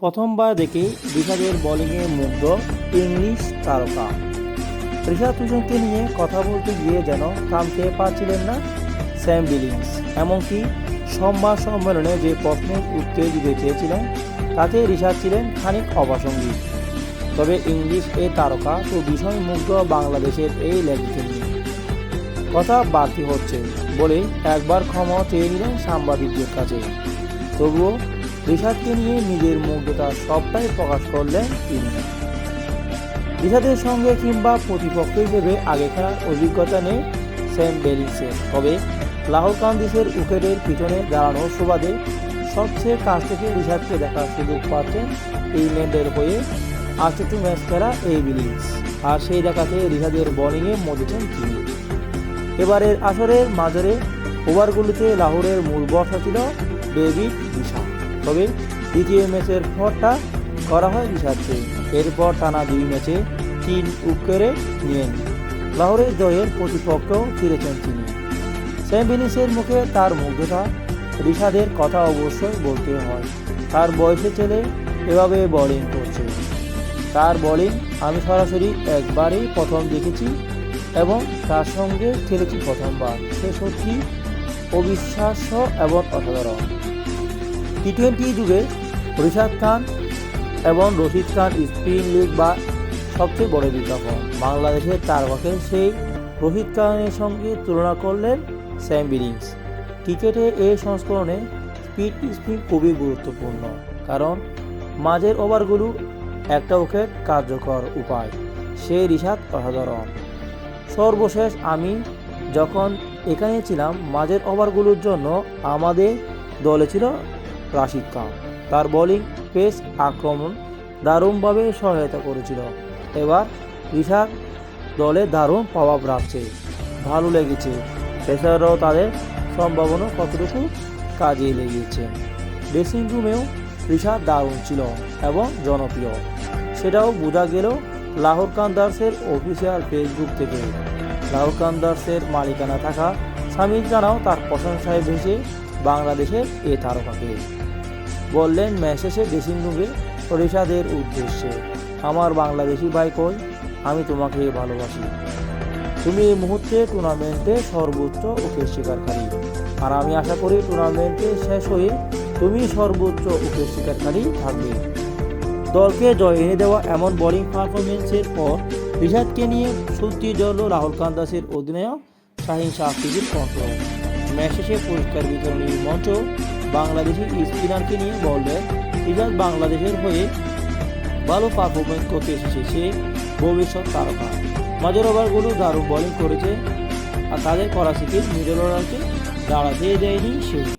প্রথমবার দেখে ঋষাদের বোলিংয়ে মুগ্ধ ইংলিশ তারকা। ঋষাদ হোসেনকে নিয়ে কথা বলতে গিয়ে যেন থামতে পারছিলেন না স্যাম বিলিংস এমনকি সংবাদ সম্মেলনে যে প্রশ্নের উত্তর দিতে চেয়েছিলেন তাতে ঋষাদ ছিলেন খানিক অবাসঙ্গী তবে ইংলিশ এ তারকা তো ভীষণ মুগ্ধ বাংলাদেশের এই লেগকে নিয়ে। কথা বাড়তি হচ্ছে বলে একবার ক্ষমা চেয়ে নিলেন সাংবাদিকদের কাছে। তবুও ঋষাদকে নিয়ে নিজের মুগ্ধতা সবটাই প্রকাশ করলেন তিনি। ঋষাদের সঙ্গে কিংবা প্রতিপক্ষ হিসেবে আগে খেলার অভিজ্ঞতা নেই সেম বেরিংসের তবে লাহোর কান্দিসের উইকেটের পিছনে দাঁড়ানোর সুবাদে সবচেয়ে কাছ থেকে ঋষাদকে দেখার সুযোগ পাচ্ছেন ইংল্যান্ডের হয়ে আটষট্টি ম্যাচ খেলা এই বিলিংস। আর সেই দেখাতে ঋষাদের বোলিংয়ে মজেছেন তিনি। এবারের আসরের মাঝারে ওভারগুলিতে লাহোরের মূল বর্ষা ছিল ডেভিড তবে দ্বিতীয় ম্যাচের ফরটা করা হয় রিশাদকে এরপর টানা দুই ম্যাচে তিন উইকেটে নিয়েন। লাহোরের জয়ের প্রতিপক্ষ ফিরেছেন তিনি। সেমিনিসের মুখে তার মুগ্ধতা, রিশাদের কথা অবশ্যই বলতে হয়। তার বয়সে ছেলে এভাবে বোলিং করছে। তার বোলিং আমি সরাসরি একবারই প্রথম দেখেছি এবং তার সঙ্গে খেলেছি প্রথমবার। সে সত্যি অবিশ্বাস্য এবং অসাধারণ। টি টোয়েন্টি যুগে রিশাদ খান এবং রশিদ খান স্পিন লিগ বা সবচেয়ে বড় বিজ্ঞাপন। বাংলাদেশের তারকাকে সেই রশিদ খানের সঙ্গে তুলনা করলেন স্যাম বিলিংস ক্রিকেটে এই সংস্করণে স্পিড স্পিন খুবই গুরুত্বপূর্ণ, কারণ মাঝের ওভারগুলো একটা উইকেট কার্যকর উপায় সেই রিশাদ অসাধারণ। সর্বশেষ আমি যখন এখানে ছিলাম, মাঝের ওভারগুলোর জন্য আমাদের দলে ছিল রাশিদ খান তার বোলিং পেস আক্রমণ, দারুণভাবে সহায়তা করেছিল। এবার ঋষাদ দলে দারুণ প্রভাব রাখছে। ভালো লেগেছে। এছাড়াও তাদের সম্ভাবনা কতটুকু কাজে লেগেছে? ড্রেসিং রুমেও ঋষাদ দারুণ ছিল এবং জনপ্রিয়। সেটাও বোঝা গেল লাহোর কান্দার্সের অফিসিয়াল ফেসবুক থেকে। লাহোর কান্দার্সের মালিকানা থাকা সামির জানাও তার প্রশংসায় ভেসে বাংলাদেশের এ তারকাকে। বললেন ম্যাসেজে ড্রেসিং রুমে ঋষাদের উদ্দেশ্যে। আমার বাংলাদেশি ভাই কই? আমি তোমাকে ভালোবাসি। তুমি এই মুহূর্তে টুর্নামেন্টে সর্বোচ্চ উইকেট শিকারকারী আর আমি আশা করি টুর্নামেন্টে শেষ হয়ে তুমি সর্বোচ্চ উইকেট শিকারকারী থাকবে। দলকে জয় এনে দেওয়া এমন বোলিং পারফরমেন্সের পর রিশাদকে নিয়ে সত্যি জল রাহুল কান্দাসের অধিনায়ক শাহিন শাহ কণ্ঠ। ম্যাচ শেষে পুরস্কার বিতরণী মঞ্চ বাংলাদেশি স্পিনারকে নিয়ে বললেন ইজাজ বাংলাদেশের হয়ে ভালো পারফরমেন্স করতে এসেছে, সে ভবিষ্যৎ তারকা। মাঝের ওভারগুলো দারুণ বোলিং করেছে, আর তাদের করা শিখে মিডল অর্ডারকে দাঁড়াতে দেয়নি সে।